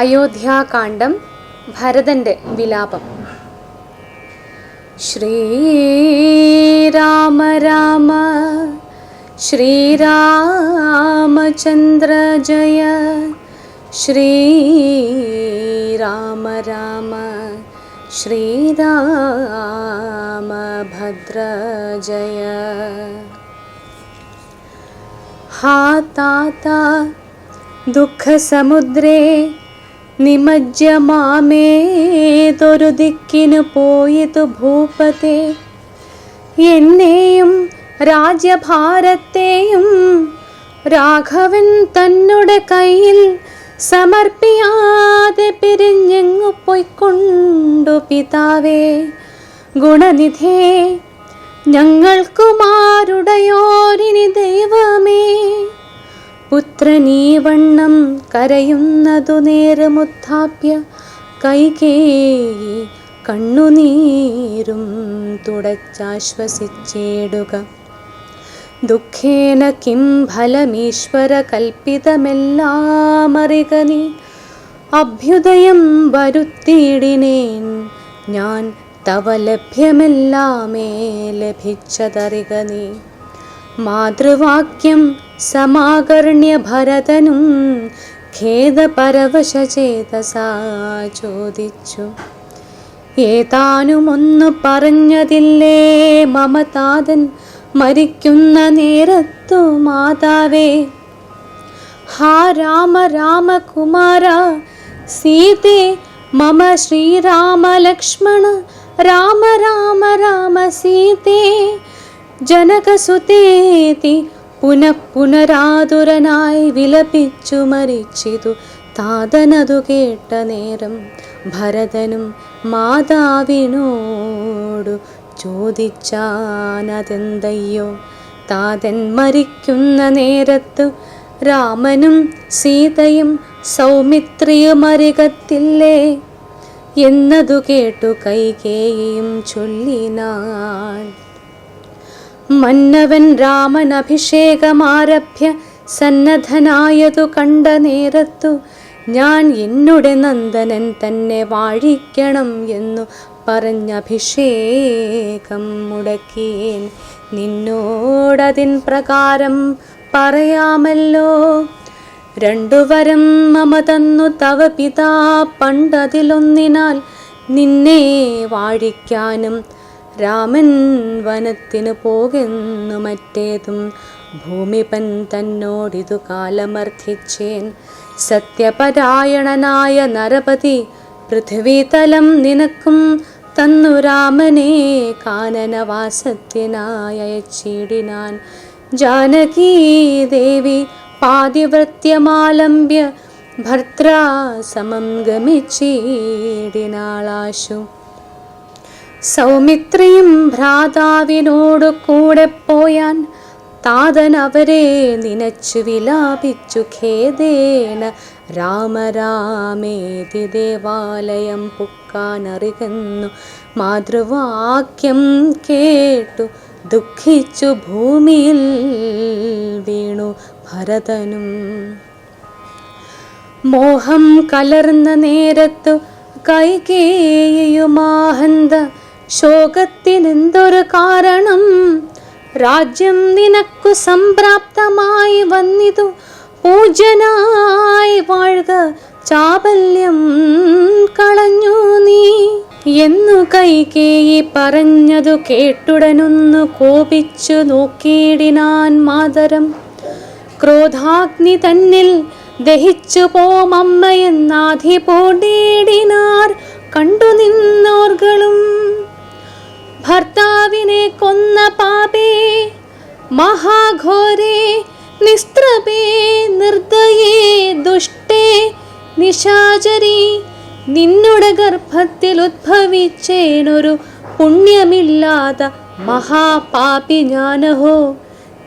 അയോധ്യാകാന്ഡം ഭരതന്റെ വിലാപം. ശ്രീരാമ രാമ ശ്രീരാമചന്ദ്ര ജയ ശ്രീരാമ രാമ ശ്രീരാമഭദ്ര ജയ. ഹാ താത ദുഃഖസമുദ്രേ നിമജ്ജ മാമേതൊരു ദിക്കിനു പോയതു ഭൂപതേ. എന്നെയും രാജ്യഭാരത്തെയും രാഘവൻ തന്നുടെ കയ്യിൽ സമർപ്പിയാതെ പിരിഞ്ഞെങ്ങു പൊയ്ക്കൊണ്ടു പിതാവേ. ഗുണനിധേ ഞങ്ങൾക്കുമാരുടയോരിനി ദൈവമേ. പുത്രനീ വണ്ണം കരയുന്നതു നേരമുത്ഥാപ്യ കൈകേയി കണ്ണുനീരും തുടച്ചാശ്വസിച്ചേടുക. ദുഃഖേന കിം ഫലമീശ്വര കൽപ്പിതമെല്ലാമറിക നീ. അഭ്യുദയം വരുത്തിയിടിനേൻ ഞാൻ തവ ലഭ്യമെല്ലാമേ ലഭിച്ചതറിക നീ. മാതൃവാക്യം സമാകർണ്യ ഭരതനും ഖേദപരവശചേതസാ ചോദിച്ചു. ഏതാനുമൊന്നു പറഞ്ഞതില്ലേ മമതാതൻ? മരിക്കുന്ന നേരത്തു മാതാവേ. ഹാ രാമ രാമകുമാര സീതേ മമ ശ്രീരാമ ലക്ഷ്മണ രാമ രാമ രാമ സീതേ. ജനകസുതേതി പുനഃപുനരാതുരനായി വിലപിച്ചു മരിച്ചിതു. താതനതു കേട്ട നേരം ഭരതനും മാതാവിനോടു ചോദിച്ചാനതെന്തയ്യോ? താതൻ മരിക്കുന്ന നേരത്തു രാമനും സീതയും സൗമിത്രിയുമരികത്തില്ലേ? എന്നതു കേട്ടു കൈകേയും ചൊല്ലിനാൾ മന്നവൻ രാമൻ അഭിഷേകമാരഭ്യ സന്നദ്ധനായതു കണ്ട നേരത്തു ഞാൻ എന്നുടെ നന്ദനൻ തന്നെ വാഴിക്കണം എന്നു പറഞ്ഞഭിഷേകം മുടക്കിയേൻ. നിന്നോടതിൻ പ്രകാരം പറയാമല്ലോ. രണ്ടുവരം മമ തന്നു തവ പിതാ പണ്ടതിലൊന്നിനാൽ നിന്നെ വാഴിക്കാനും രാമൻ വനത്തിനു പോകുന്നു മറ്റേതും ഭൂമിപൻ തന്നോടിതു കാലമർത്ഥിച്ചേൻ സത്യപരായണനായ നരപതി പൃഥ്വീതലം നിനക്കും തന്നു രാമനെ കാനനവാസത്തിനായി അയച്ചിടിനാൻ ജാനകീ ദേവി പാതിവൃത്യമാലംബ്യ ഭർത്രാ സമം ഗമിച്ചിടിനാളാശു. സൗമിത്രിയും ഭ്രാതാവിനോടു കൂടെ പോയാൻ താതൻ അവരെ നിനച്ചു വിലാപിച്ചു ഖേദേന രാമരാമേതി ദേവാലയം പുക്കാനറികുന്നു മാതൃവാക്യം കേട്ടു ദുഃഖിച്ചു ഭൂമിയിൽ വീണു ഭരതനും. മോഹം കലർന്ന നേരത്തു കൈകേയുമാഹന്ത ശോകത്തിനെന്തൊരു കാരണം? രാജ്യം നിനക്കു സംപ്രാപ്തമായി വന്നിതു. പൂജനായി വാഴുക ചാബല്യം കളഞ്ഞു നീ. എന്നു കൈകേയി പറഞ്ഞതു കേട്ടുടനൊന്നു കോപിച്ചു നോക്കിയിടിനാൻ മാതരം. ക്രോധാഗ്നി തന്നിൽ ദഹിച്ചു പോമമ്മയെന്നാധി പോടേടിനാർ കണ്ടു നിന്നോർകളും ഭർത്താവിനെ കൊന്ന പാപേ മഹാഘോരേ നിസ്ത്രപേ നിർദ്ദയേ ദുഷ്ടേ നിശാചരി നിന്നുടെ ഗർഭത്തിൽ ഉദ്ഭവിച്ചേനൊരു പുണ്യമില്ലാത്ത മഹാപാപി ഞാനഹോ.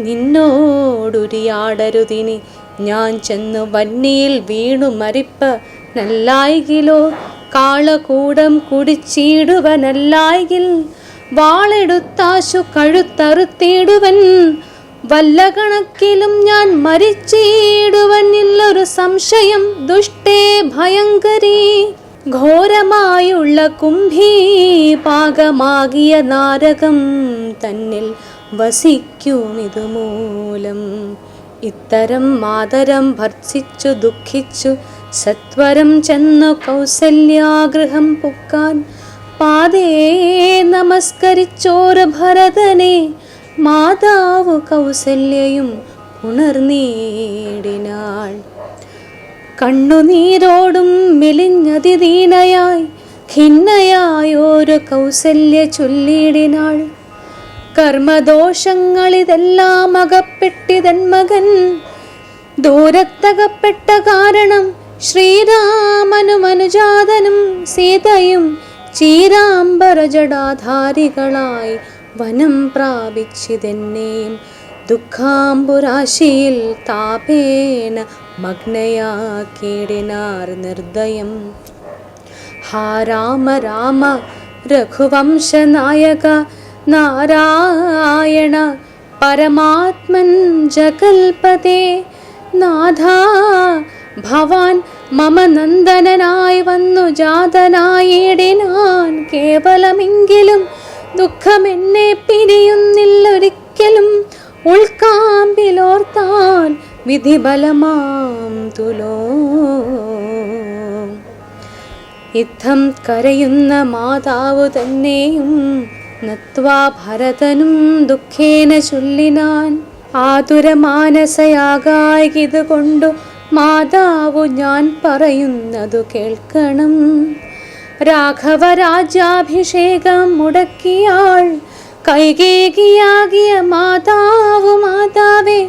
നിന്നോടുരിയാടരുതിനി. ഞാൻ ചെന്നു വന്നിയിൽ വീണു മരിപ്പ് നല്ലായികിലോ. കാളകൂടം കുടിച്ചിടുവനല്ലായിൽ വാളെടുത്താശു കഴുത്തറുത്തിടുവൻ. വല്ല കണക്കിലും ഞാൻ മരിച്ചിടുവനില്ലൊരു സംശയം ദുഷ്ടേ ഭയങ്കരി. ഘോരമായുള്ള കുംഭീ പാകമാകിയ നാരകം തന്നിൽ വസിക്കും ഇതുമൂലം ഇത്തരം മാതരം ഭർസിച്ചു ദുഃഖിച്ചു സത്വരം ചെന്നു കൗസല്യാഗ്രഹം പുക്കാൻ പാതേ നമസ്കരിച്ചോര ഭരതനെ മാതാവ് കൗസല്യയും ഉണർന്നീടിനാൾ കണ്ണുനീരോടും മെലിഞ്ഞതിദീനയായി ഖിന്നയായൊരു കൗസല്യ ചൊല്ലിയിടിനാൾ കർമ്മദോഷങ്ങളിതെല്ലാം അകപ്പെട്ടിതൻ മകൻ ദൂരത്തകപ്പെട്ട കാരണം ശ്രീരാമനും അനുജാതനും സീതയും ചീരാംബരജടാധാരികളായി വനം പ്രാപിച്ചിതെന്നെയും ദുഃഖാംബുരാശിയിൽ താപേന മഗ്നയാക്കിയിടിനാർ നിർദ്ദയം. ഹാ രാമ രാമ രഘുവംശനായക നാരായണ പരമാത്മൻ ജകൽപതേ നാഥ ഭവാൻ മമ നന്ദനായി വന്നു ജാതനായിടിനാൻ കേവലമെങ്കിലും ദുഃഖമെന്നെ പിരിയുന്നില്ലൊരിക്കലും. ഉൾക്കാമ്പിലോർത്താൻ വിധിബലമാം തുലോ. യുദ്ധം കരയുന്ന മാതാവ് തന്നെയും നത്വാ ഭരതനും ദുഃഖേന ചൊല്ലിനാൻ. ആതുരമാനസയാകായിത് കൊണ്ടു മാതാവു ഞാൻ പറയുന്നതു കേൾക്കണം. രാഘവരാജ്യാഭിഷേകം മുടക്കിയാൾ കൈകേകിയാകിയ മാതാവു മാതാവേ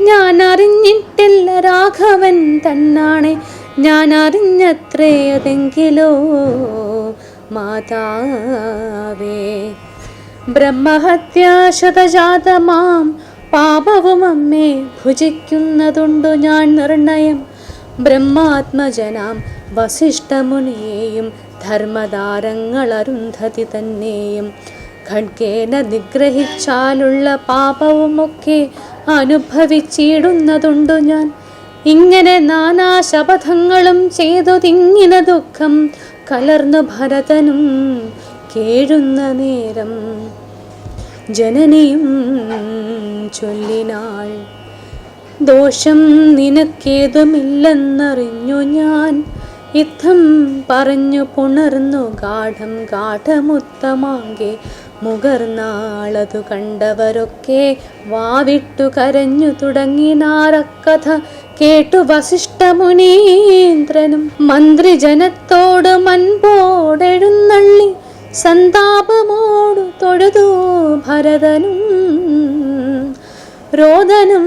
ഞാൻ അറിഞ്ഞിട്ടില്ല രാഘവൻ തന്നാണെ ഞാൻ അറിഞ്ഞത്രേ അതെങ്കിലോ മാതാവേ. ബ്രഹ്മഹത്യാശതജാതമാം പാപവും അമ്മേ ഭുജിക്കുന്നതുണ്ടു ഞാൻ നിർണയം. ബ്രഹ്മാത്മജനാം വസിഷ്ഠമുനിയെയും ധർമ്മതാരങ്ങൾ അരുന്ധതി തന്നെയും. ഖഡ്ഗേന നിഗ്രഹിച്ചാലുള്ള പാപവുമൊക്കെ അനുഭവിച്ചിടുന്നതുണ്ടു ഞാൻ. ഇങ്ങനെ നാനാ ശപഥങ്ങളും ചെയ്തു തിങ്ങിന ദുഃഖം കലർന്നു ഭരതനും കേഴുന്ന നേരം. ജനനിയും ചൊല്ലിനാൾ. ദോഷം നിനക്കേതുമില്ലെന്നറിഞ്ഞു ഞാൻ. യുദ്ധം പറഞ്ഞു പുണർന്നു ഗാഠം ഗാഠമുത്തമാകെ. മുകർന്നാളതു കണ്ടവരൊക്കെ വാവിട്ടു കരഞ്ഞു തുടങ്ങിനാറക്കഥ കേട്ടു വസിഷ്ഠമുനീന്ദ്രനും. മന്ത്രിജനത്തോട് മൻപോടെഴുന്നള്ളി സന്താപമോടു തൊഴുതു ഭരതനും രോദനം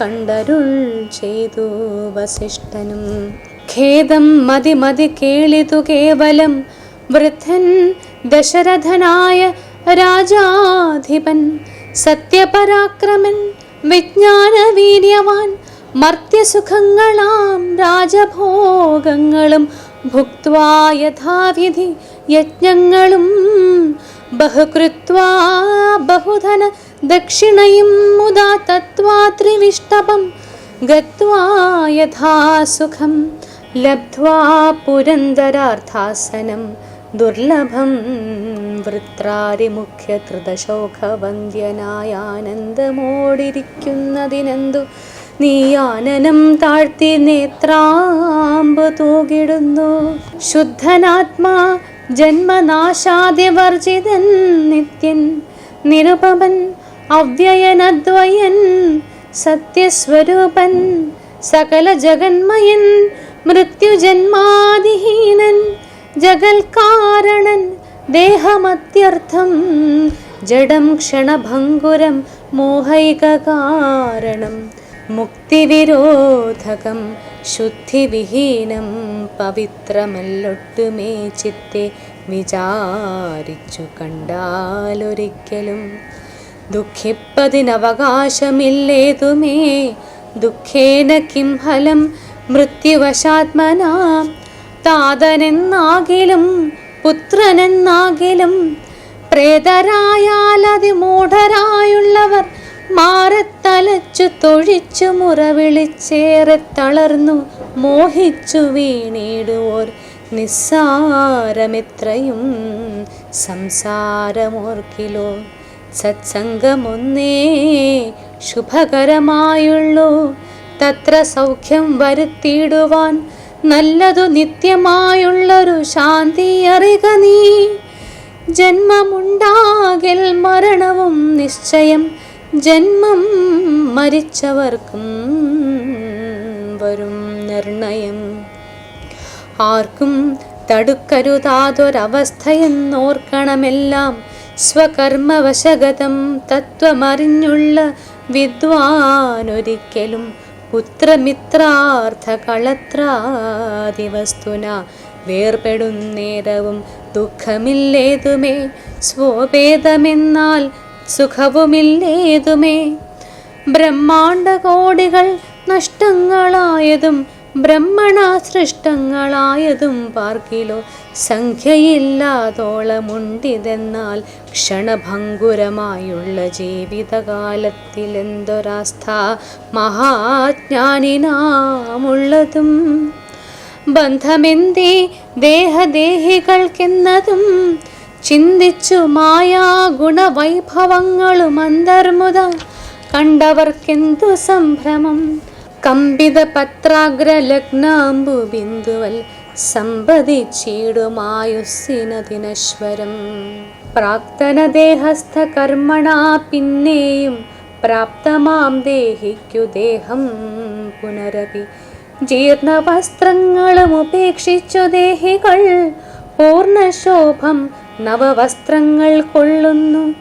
കണ്ടരുൾ ചെയ്തു വസിഷ്ഠനും. ഖേദം മതി മതി കേളിതു കേവലം വൃദ്ധൻ ദശരഥനായ രാജാധിപൻ സത്യപരാക്രമൻ വിജ്ഞാനവീര്യവാൻ മർത്യസുഖങ്ങളാം രാജഭോഗങ്ങളും ഭുക്വാ യഥാവിധി യജ്ഞങ്ങളും ബഹുകൃത്വാ ബഹുധന ദക്ഷിണയും മുദാ തത്വാ ത്രിവിഷ്ടപം ഗത്വാ യഥാസുഖം ലബ്ധ്വാ പുരന്തരാർത്ഥാസനം ദുർലഭം വൃത്രാരിമുഖ്യ ധൃതശോകവന്ദ്യനായാനന്ദമോടിരിക്കുന്നതിനെന്തു നീയാനനം താഴ്ത്തി നേത്രാമ്പ് തൂകിടുന്നു. ശുദ്ധനാത്മാ ജന്മനാശാദ്യവർജിതൻ നിത്യൻ നിരുപമൻ അവ്യയനദ്വയൻ സത്യസ്വരൂപൻ സകല ജഗന്മയൻ മൃത്യുജന്മാതിഹീനൻ ജഗൽകാരണൻ ദേഹമത്യർത്ഥം ജഡം ക്ഷണഭംഗുരം മോഹൈക കാരണം മുക്തിവിരോധകം ശുദ്ധിവിഹീനം പവിത്രമല്ലൊട്ടുമേ ചിത്തെ വിചാരിച്ചു കണ്ടാലൊരിക്കലും. ദുഃഖിപ്പതിനവകാശമില്ലേതുമേ? ദുഃഖേന കിം ഫലം? മൃത്യുവശാത്മനാ താതനെന്നാകിലും പുത്രനെന്നാകിലും പ്രേതരായാൽ അതിമൂഢരായുള്ളവർ മാറത്തലച്ചു തൊഴിച്ചു മുറവിളിച്ചേറെ തളർന്നു മോഹിച്ചു വീണിടുവോർ. നിസ്സാരമെത്രയും സംസാരമോർക്കിലോ. സത്സംഗമൊന്നേ ശുഭകരമായുള്ളൂ. തത്ര സൗഖ്യം വരുത്തിയിടുവാൻ നല്ലതു നിത്യമായുള്ളൊരു ശാന്തി അറിക നീ. ജന്മമുണ്ടാകൽ മരണവും നിശ്ചയം ജന്മം മരിച്ചവർക്കും വരും നിർണയം. ആർക്കും തടുക്കരുതാതൊരവസ്ഥയെന്നോർക്കണമെല്ലാം സ്വകർമ്മവശഗതം തത്വമറിഞ്ഞുള്ള വിദ്വാനൊരിക്കലും പുത്രമിത്രാർത്ഥ കളത്രാദിവസ്തുന വേർപെടുന്നേരവും ദുഃഖമില്ലേതുമേ സ്വഭേദമെന്നാൽ സുഖവുമില്ലേതുമേ? ബ്രഹ്മാണ്ടകോടികൾ നഷ്ടങ്ങളായതും ബ്രഹ്മണ സൃഷ്ടങ്ങളായതും പാർക്കിലോ സംഖ്യയില്ലാതോളമുണ്ടിതെന്നാൽ ക്ഷണഭങ്കുരമായുള്ള ജീവിതകാലത്തിലെന്തൊരാസ്ഥ മഹാജ്ഞാനിനാമുള്ളതും? ബന്ധമെന്തേ? ദേഹദേഹികൾക്കെന്നതും ചിന്തിച്ചു മായാ ഗുണവൈഭവങ്ങളും അന്തർമുത കണ്ടവർക്കെന്തു സംഭ്രമം? കമ്പിത പത്രാഗ്ര ലഗ്നാമ്പു ബിന്ദുവൽ സമ്പതിച്ചിടുമായുസ്സിനദിനശ്വരം പ്രാക്തന ദേഹസ്ഥ കർമ്മണ പിന്നെയും പ്രാപ്തമാം ദേഹിക്കു ദേഹം പുനരപി ജീർണവസ്ത്രങ്ങളും ഉപേക്ഷിച്ചു ദേഹികൾ പൂർണശോഭം നവവസ്ത്രങ്ങൾ കൊള്ളുന്നു.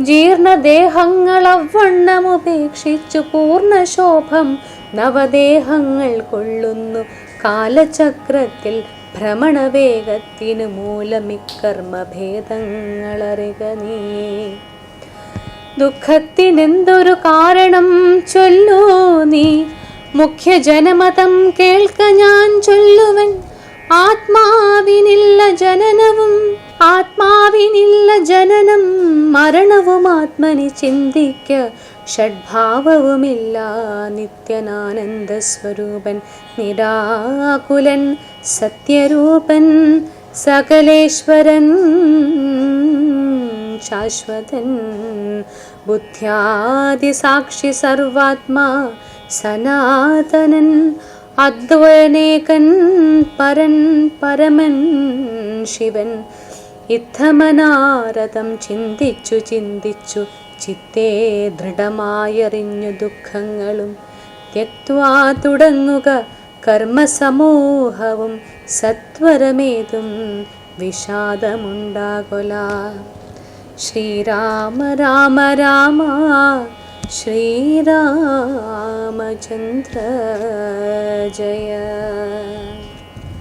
ജീർണദേഹങ്ങൾ അവണ്ണം ഉപേക്ഷിച്ചു പൂർണശോഭം നവദേഹങ്ങൾ കൊള്ളുന്നു. കാലചക്രത്തിൽ ഭ്രമണവേഗത്തിനു മൂലമിക്കർമ്മഭേദങ്ങളറിക നീ. ദുഃഖത്തിനെന്തൊരു കാരണം ചൊല്ലൂ നീ. മുഖ്യ ജനമതം കേൾക്ക ഞാൻ ചൊല്ലുവൻ. ആത്മാവിനില്ല ജനനവും ആത്മാവിനില്ല ജനനം മരണവും ആത്മനി ചിന്തിക്ക ഷഡ്ഭാവവുമില്ല നിത്യനാനന്ദ സ്വരൂപൻ നിരാകുലൻ സത്യരൂപൻ സകലേശ്വരൻ ശാശ്വതൻ ബുദ്ധ്യാദിസാക്ഷി സർവാത്മാ സനാതനൻ അദ്വയനേകൻ പരൻ പരമൻ ശിവൻ. ഇത്തമനാരതം ചിന്തിച്ചു ചിന്തിച്ചു ചിത്തേ ദൃഢമായറിഞ്ഞു ദുഃഖങ്ങളും. ത്യക്വാ തുടങ്ങുക കർമ്മസമൂഹവും സത്വരമേതും വിഷാദമുണ്ടാകൊല. ശ്രീരാമ രാമ രാമ ശ്രീരാമചന്ദ്ര ജയ.